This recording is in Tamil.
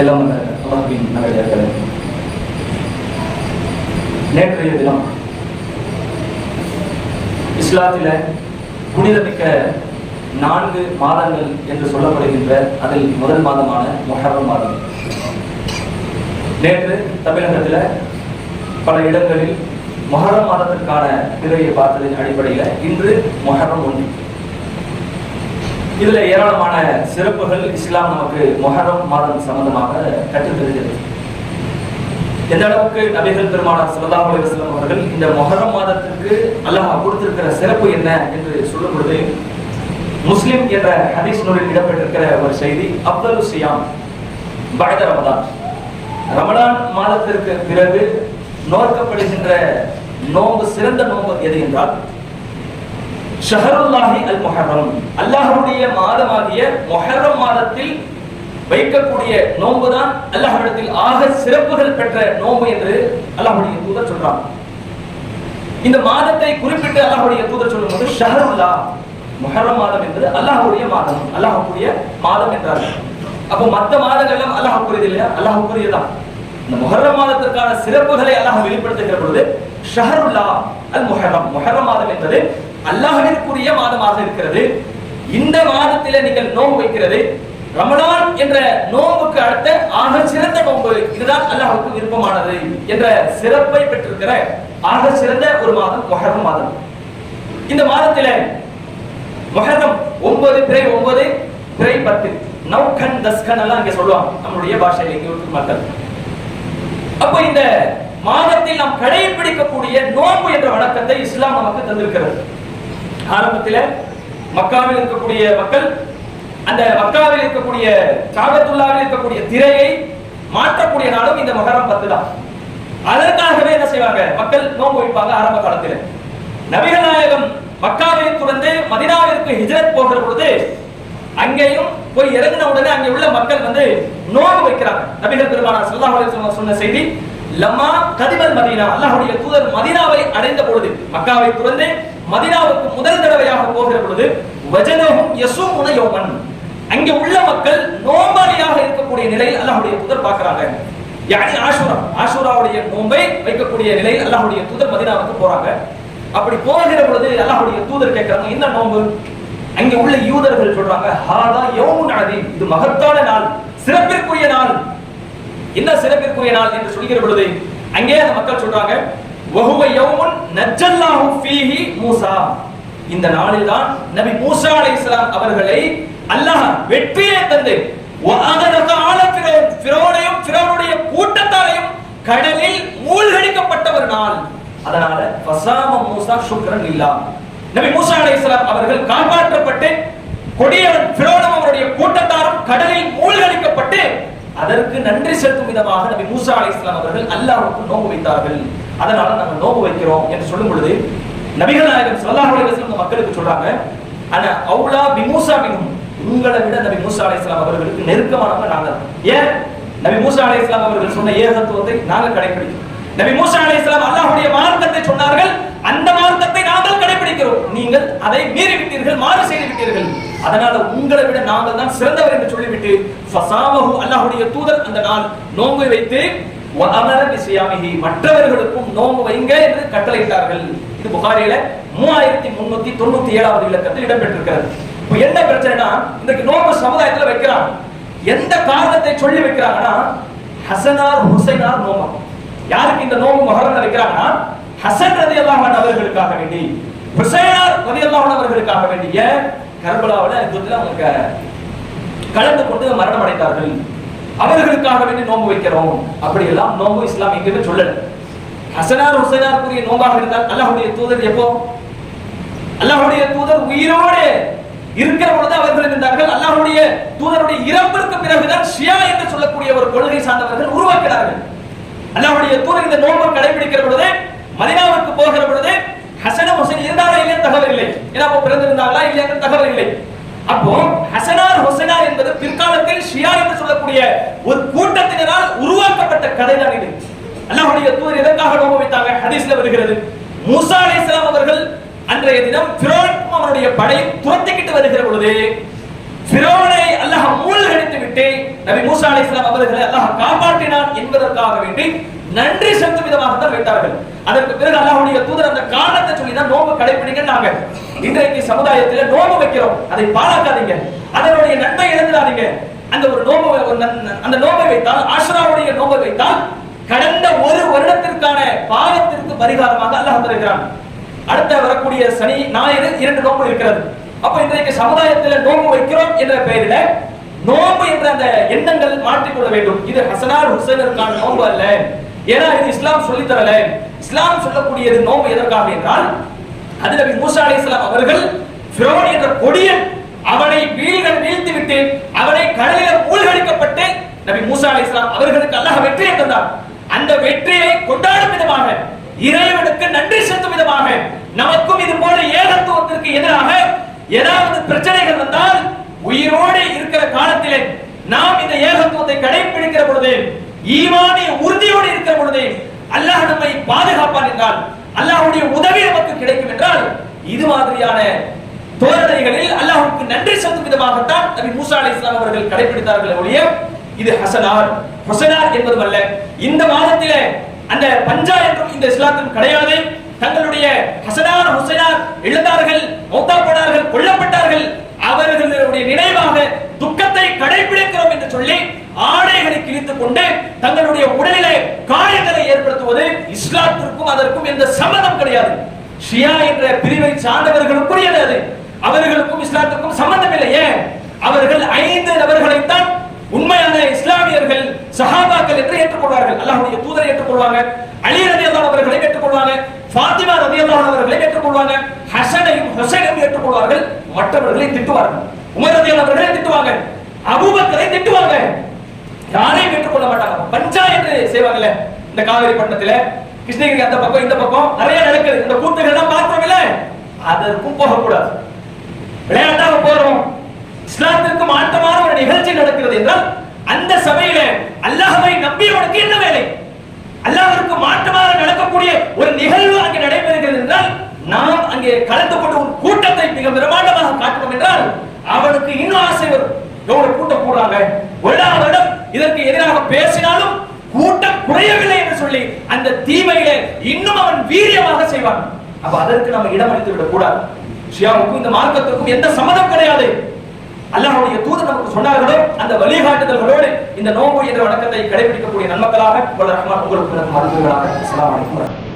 எல்லாம் அல்லாஹின் நல்லடியார்களே நேற்றைய தினம் இஸ்லாத்தில புனிதமிக்க நான்கு மாதங்கள் என்று சொல்லப்படுகின்ற அதில் முதல் மாதமான மொஹரம் மாதம். நேற்று தமிழகத்தில் பல இடங்களில் மொஹரம் மாதத்திற்கான திரையை பார்த்ததின் அடிப்படையில் இன்று மொஹரம் ஒன்று. இதுல ஏராளமான சிறப்புகள் இஸ்லாம் நமக்கு மொஹரம் மாதம் சம்பந்தமாக கற்றுத்தருகிறது. எந்த அளவுக்கு நபிகள் பெருமானார் ஸல்லல்லாஹு அலுவலம் அவர்கள் இந்த மொஹரம் மாதத்திற்கு அல்லாஹ் கொடுத்திருக்கிற சிறப்பு என்ன என்று சொல்லும் பொழுது முஸ்லிம் என்ற ஹதீஸ் நூலில் இடம்பெற்றிருக்கிற ஒரு செய்தி அப்தலு சியாம் பயத ரமதான். ரமலான் மாதத்திற்கு பிறகு நோக்கப்படுகின்ற நோன்பு சிறந்த நோம்பு எது என்றால் ஷஹருல்லாஹி அல் முஹர்ரம் அல்லாஹ்வுடைய மாதமாகிய முஹர்ரம் மாதத்தில் வைக்கக்கூடிய நோன்பு தான் அல்லாஹ்விடத்தில் ஆக சிறப்புகள் பெற்ற நோன்பு என்று அல்லாஹ்வுடைய தூதர் சொல்றான். இந்த மாதத்தை குறிப்பிட்டு அல்லாஹ்வுடைய தூதர் சொல்லும்போது ஷஹருல்லா முஹர்ரம் மாதம் என்பது அல்லாஹ்வுடைய மாதம் அல்லாஹ்வுடைய மாதம் என்றார்கள் அப்போ மற்ற மாதங்களும் அல்லாஹ்வுக்குரியது இல்லையா? அல்லாஹ்வுக்குரியதுதான் இந்த முஹர்ரம் மாதத்திற்கான சிறப்புகளை அல்லாஹ் வெளிப்படுத்துகிற பொழுது ஷஹருல்லா அல் முஹர்ரம் முஹர்ரம் மாதம் என்பது அல்லாஹிற்குரிய மாதமாக இருக்கிறது. இந்த மாதத்தில் நீங்கள் நோன்பு வைக்கிறது. ரமலான் என்ற நோம்புக்கு அடுத்த ஆக சிறந்த நோன்பு இதுதான் அல்லாஹுக்கு விருப்பமானது என்ற சிறப்பை பெற்றிருக்கிற ஆக சிறந்த ஒரு மாதம் மொஹரம் மாதம். இந்த மாதத்திலே மொஹரம் ஒன்பது பிறை ஒன்பது பிறை பத்து. நௌகன் தஸ்கன் எல்லாம் இங்க சொல்லுவாங்க. நம்மளுடைய பாஷையில் இங்கே மக்கள் அப்போ இந்த மாதத்தில் நாம் கடைபிடிக்கக்கூடிய நோன்பு என்ற வணக்கத்தை இஸ்லாம் நமக்கு தந்திருக்கிறது. ஆரம்பத்தில் மக்காவில் இருக்கக்கூடிய மக்கள் அந்த மக்காவில் இருக்கக்கூடிய காபத்துல்லாவில் இருக்கக்கூடிய திரையை மாற்றக்கூடிய நாளும் இந்த மகரம் பத்து தான். அதற்காகவே என்ன செய்வாங்க? மக்கள் நோன்பு வைப்பாங்க ஆரம்ப காலத்தில். நபிகள் நாயகம் மக்காவை துறந்து மதினாவிற்கு ஹிஜரத் போகிற பொழுது அங்கேயும் போய் இறங்கின உடனே அங்கே உள்ள மக்கள் வந்து நோன்பு வைக்கிறாங்க. நபிகள் பெருமானார் சல்லாஹ் சொன்ன செய்தி லம்மா கதிபர் மதீனா. அல்லாஹுடைய தூதர் மதீனாவை அடைந்த பொழுது மக்காவை துறந்து மதினாவுக்கு முதல் தடவையாக போகிற பொழுது வஜனகும் யசுமுன யௌமன். அங்கே உள்ள மக்கள் நோம்பாளியாக இருக்கக்கூடிய நிலையில் அல்லாஹுடைய தூதர் பார்க்கிறாங்க. யானி ஆஷூரா ஆஷூராவுடைய நோம்பை வைக்கக்கூடிய நிலையில் அல்லாஹுடைய தூதர் மதினாவுக்கு போறாங்க. அப்படி போகிற பொழுது அல்லாஹுடைய தூதர் கேட்கறாங்க என்ன நோம்பு அங்க உள்ள யூதர்கள் சொல்றாங்க ஹாதா யோமுன் அதீம் இது மகத்தான நாள் சிறப்பிற்குரிய நாள். என்ன சிறப்பிற்குரிய நாள் என்று சொல்கிற பொழுது அங்கே அந்த மக்கள் சொல்றாங்க வஹுவ யௌமுன் நஜ்ஜல்லாஹு ஃபீஹி மூசா. இந்த நாளில் தான் நபி மூசா அலைஹிஸ்ஸலாம் அவர்களை அல்லாஹ் வெற்றியை தந்து வஅகதக ஆல ஃபிரௌன் ஃபிரௌனையும் ஃபிரௌனுடைய கூட்டத்தாரையும் கடலில் மூழ்கடிக்கப்பட்ட ஒரு நாள். அதனால ஃபசாம மூசா சுக்ரன் இல்லா. நபி மூசா அலைஹிஸ்ஸலாம் அவர்கள் காப்பாற்றப்பட்டு கொடியவன் ஃபிரௌனும் அவருடைய கூட்டத்தாரும் கடலில் மூழ்கடிக்கப்பட்டு அதற்கு நன்றி செலுத்தும் விதமாக நபி மூசா அலைஹிஸ்ஸலாம் அவர்கள் அல்லாஹ்வுக்கு நோன்பு வைத்தார்கள். அதனால நாங்கள் நோம்பு வைக்கிறோம் என்று சொல்லும் பொழுது நபிகள் நாயகம் சல்லாஹ் அலைஹி மக்களுக்கு சொல்றாங்க ஆனா அவுலா பி மூசா உங்களை விட நபி மூசா அலைஹிஸ்ஸலாம் அவர்களுக்கு நெருக்கமானவங்க நாங்கள். ஏன்? நபி மூசா அலைஹிஸ்ஸலாம் அவர்கள் சொன்ன ஏகத்துவத்தை நாங்கள் கடைபிடிக்கிறோம் நபி மூசா அலைசலாம் அல்லாஹுடைய மார்க்கத்தை சொன்னார்கள் அந்த மார்க்கத்தை நாங்கள் கடைபிடிக்கிறோம் நீங்கள் அதை மீறி விட்டீர்கள் மாறு செய்து விட்டீர்கள். அதனால உங்களை விட நாங்கள் தான் சிறந்தவர் என்று சொல்லிவிட்டு ஃபசாமஹு தூதர் அந்த நாள் நோன்பு வைத்து மற்றவர்களுக்கும் நோன்பு வைங்க என்று கட்டளையிட்டார்கள். இது புகாரியில மூவாயிரத்தி முன்னூத்தி தொண்ணூத்தி ஏழாவது இலக்கத்தில் இடம்பெற்றிருக்கிறது. இப்போ என்ன பிரச்சனைனா இன்றைக்கு நோன்பு சமுதாயத்துல வைக்கிறாங்க. எந்த காரணத்தை சொல்லி வைக்கிறாங்கன்னா ஹசனார் ஹுசைனார் நோமம் யாருக்கு இந்த நோம்பு மகரம் வைக்கிறாங்கன்னா ஹசன் ரதி அவர்களுக்காக வேண்டி ஹுசைனார் ரதி அவர்களுக்காக வேண்டிய கர்பலாவில் யுத்தத்தில் அவங்க கலந்து கொண்டு மரணம் அடைந்தார்கள் அவர்களுக்காக வேண்டி நோன்பு வைக்கிறோம். அப்படி எல்லாம் நோன்பு இஸ்லாம் எங்கேயுமே சொல்லல. ஹசனார் ஹுசைனார் கூறிய நோன்பாக இருந்தால் அல்லாஹுடைய தூதர் எப்போ? அல்லாஹுடைய தூதர் உயிரோடு இருக்கிற பொழுது அவர்கள் இருந்தார்கள். அல்லாஹுடைய தூதருடைய இறப்பிற்கு பிறகுதான் ஷியா என்று சொல்லக்கூடிய ஒரு கொள்கை சார்ந்தவர்கள் உருவாக்கிறார்கள் அல்லாஹுடைய தூதர் இந்த நோன்பை கடைபிடிக்கிற பொழுது மதினாவுக்கு போகிற பொழுது ஹசன ஹுசைன் இருந்தாரா இல்லையா தகவல் இல்லை. ஏன்னா அப்போ பிறந்திருந்தாங்களா இல்லையா தகவல் இல்லை. அப்போ ஹசனார் ஹொசனார் என்பது பிற்காலத்தில் ஷியா என்று சொல்லக்கூடிய ஒரு கூட்டத்தினரால் உருவாக்கப்பட்ட கதை தான் இது. அல்லாஹுடைய தூதர் எதற்காக நோன்பு வைத்தாங்க ஹதீஸ்ல வருகிறது. மூசா அலி அவர்கள் அன்றைய தினம் அவருடைய அவனுடைய படையும் துரத்திக்கிட்டு வருகிற பொழுது ஃபிரௌனை அல்லாஹ் மூழ்கடித்து விட்டு நபி மூசா அலைஹிஸ்ஸலாம் அவர்களை அல்லாஹ் காப்பாற்றினான் என்பதற்காக வேண்டி நன்றி செலுத்தும் விதமாக தான் வைத்தார்கள் அதற்கு பிறகு அல்லாஹுடைய தூதர் அந்த காரணத்தை சொல்லி தான் நோம்பு கடைபிடிங்கன்னாங்க இன்றைக்கு சமுதாயத்தில் நோம்பு வைக்கிறோம். அதை பாழாக்காதீங்க. அதனுடைய நன்மை இழந்துடாதீங்க. அந்த ஒரு நோம்பு நன்- அந்த நோம்பை வைத்தால் ஆஷ்ராவுடைய நோம்பை வைத்தால் கடந்த ஒரு வருடத்திற்கான பாவத்திற்கு பரிகாரமாக அல்லாஹ் தருகிறான். அடுத்த வரக்கூடிய சனி ஞாயிறு இரண்டு நோம்பு இருக்கிறது. அப்ப இன்றைக்கு சமுதாயத்தில் நோன்பு வைக்கிறோம் என்ற பெயரில நோன்பு என்ற அந்த எண்ணங்கள் மாற்றிக்கொள்ள வேண்டும். இது ஹசனார் ஹுசைனருக்கான நோன்பு அல்ல. ஏன்னா இது இஸ்லாம் சொல்லித் தரல இஸ்லாம் சொல்லக்கூடியது நோன்பு எதற்காக என்றால் அது நபி மூசா இஸ்லாம் அவர்கள் ஃபிரோன் என்ற கொடியன் அவனை வீழ்கள் வீழ்த்தி விட்டு அவனை கடலில் மூழ்கடிக்கப்பட்டு நபி மூசா இஸ்லாம் அவர்களுக்கு அல்லாஹ் வெற்றியை தந்தார். அந்த வெற்றியை கொண்டாடும் விதமாக இறைவனுக்கு நன்றி செலுத்தும் விதமாக நமக்கும் இது போல ஏகத்துவத்திற்கு எதிராக ஏதாவது பிரச்சனைகள் வந்தால் உயிரோடு இருக்கிற காலத்திலே நாம் இந்த ஏகத்துவத்தை கடைபிடிக்கிற பொழுது ஈமானிய உறுதியோடு இருக்கிற பொழுது அல்லாஹ் நம்மை பாதுகாப்பான் என்றால் அல்லாஹுடைய உதவி நமக்கு கிடைக்கும் என்றால் இது மாதிரியான தோரணைகளில் அல்லாஹுக்கு நன்றி செலுத்தும் விதமாகத்தான் நபி மூசா இஸ்லாம் அவர்கள் கடைபிடித்தார்கள் ஒழிய இது ஹசனார். ஹசனார் என்பதும் அல்ல. இந்த மாதத்திலே அந்த பஞ்சா என்றும் இந்த இஸ்லாத்தில் கிடையாது. தங்களுடைய ஹசனார் ஹுசைனார் இழந்தார்கள் மௌத்தா போனார்கள் கொல்லப்பட்டார்கள். அவர்களுடைய நினைவாக துக்கத்தை கடைபிடிக்கிறோம் என்று சொல்லி ஆடைகளை கிழித்துக் கொண்டு தங்களுடைய உடலிலே காயங்களை ஏற்படுத்துவது இஸ்லாத்திற்கும் அதற்கும் எந்த சம்மதம் கிடையாது. ஷியா என்ற பிரிவை சார்ந்தவர்களுக்குரியது அது. அவர்களுக்கும் இஸ்லாத்திற்கும் சம்பந்தம் இல்லையே அவர்கள் ஐந்து நபர்களைத்தான் உண்மையான இஸ்லாமியர்கள் சஹாபாக்கள் என்று ஏற்றுக்கொள்வார்கள். அல்லாஹுடைய தூதரை ஏற்றுக்கொள்வாங்க. அலி ரலியல்லாஹு அவர்களை ஏற்றுக்கொள்வாங்க. ஃபாத்திமா ரதியல்லாஹு அவர்களை ஏற்றுக்கொள்வாங்க. ஹசனையும் ஹுசைனையும் ஏற்றுக்கொள்வார்கள். மற்றவர்களை திட்டுவார்கள். உமர் ரதியல்லாஹு அவர்களை திட்டுவாங்க. அபூபக்கரை திட்டுவாங்க. யாரையும் ஏற்றுக்கொள்ள மாட்டாங்க. பஞ்சா என்று செய்வாங்கல்ல இந்த காவிரி பட்டணத்துல. கிருஷ்ணகிரி அந்த பக்கம் இந்த பக்கம். நிறைய நடக்குது. இந்த கூத்துகள் எல்லாம் பார்த்தோம்ல அதற்கும் போகக்கூடாது. விளையாட்டாக போறோம். இஸ்லாத்திற்கு மாற்றமான ஒரு நிகழ்ச்சி நடக்கிறது என்றால் அந்த சபையில அல்லாஹவை நம்பியோட ஒரு நிகழ்வு அங்கே நடைபெறுகிறது என்றால் நாம் அங்கே கலந்து கொண்டு ஒரு கூட்டத்தை மிக பிரமாண்டமாக காட்டணும் என்றால் அவனுக்கு இன்னும் ஆசை வரும். எவ்வளவு கூட்டம் கூடுறாங்க? வருடா இதற்கு எதிராக பேசினாலும் கூட்டம் குறையவில்லை என்று சொல்லி அந்த தீமையில இன்னும் அவன் வீரியமாக செய்வான். அப்ப அதற்கு நம்ம இடம் அளித்து விடக் கூடாது. ஷியாவுக்கும் இந்த மார்க்கத்திற்கும் எந்த சம்மதம் கிடையாது. அல்லாஹுடைய தூதர் நமக்கு சொன்னார்களோ அந்த வழிகாட்டுதல்களோடு இந்த நோம்பு என்ற வணக்கத்தை கடைபிடிக்கக்கூடிய நன்மக்களாக வல்ல ரஹ்மான் உங்களுக்கு மருந்துகளாக அஸ்லாம் வலைக்கம்